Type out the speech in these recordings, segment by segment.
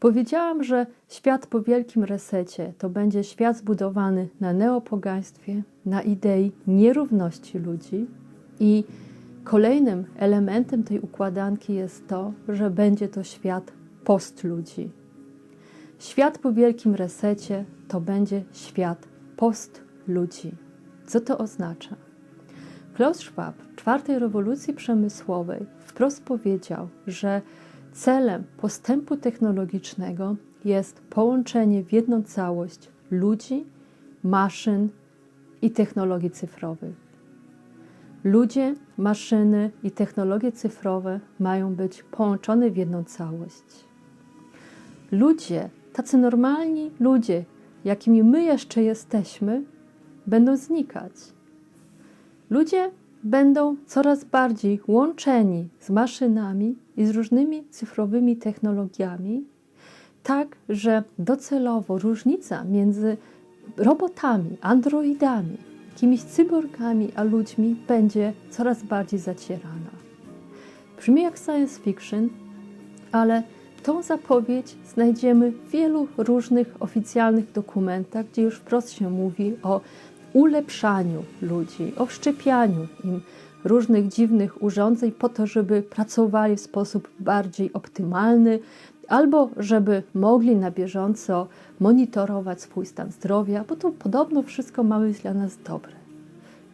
Powiedziałam, że świat po wielkim resecie to będzie świat zbudowany na neopogaństwie, na idei nierówności ludzi i kolejnym elementem tej układanki jest to, że będzie to świat postludzi. Świat po wielkim resecie to będzie świat postludzi. Co to oznacza? Klaus Schwab w czwartej rewolucji przemysłowej wprost powiedział, że celem postępu technologicznego jest połączenie w jedną całość ludzi, maszyn i technologii cyfrowych. Ludzie, maszyny i technologie cyfrowe mają być połączone w jedną całość. Ludzie, tacy normalni ludzie, jakimi my jeszcze jesteśmy, będą znikać. Ludzie będą coraz bardziej łączeni z maszynami i z różnymi cyfrowymi technologiami, tak że docelowo różnica między robotami, androidami, jakimiś cyborgami a ludźmi będzie coraz bardziej zacierana. Brzmi jak science fiction, ale tą zapowiedź znajdziemy w wielu różnych oficjalnych dokumentach, gdzie już wprost się mówi o ulepszaniu ludzi, o wszczepianiu im różnych dziwnych urządzeń po to, żeby pracowali w sposób bardziej optymalny, albo żeby mogli na bieżąco monitorować swój stan zdrowia, bo to podobno wszystko ma być dla nas dobre.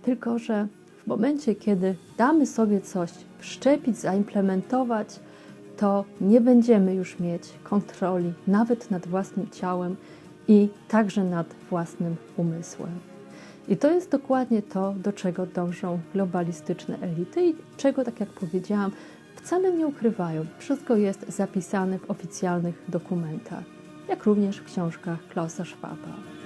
Tylko, że w momencie, kiedy damy sobie coś wszczepić, zaimplementować, to nie będziemy już mieć kontroli nawet nad własnym ciałem i także nad własnym umysłem. I to jest dokładnie to, do czego dążą globalistyczne elity i czego, tak jak powiedziałam, wcale nie ukrywają. Wszystko jest zapisane w oficjalnych dokumentach, jak również w książkach Klausa Schwaba.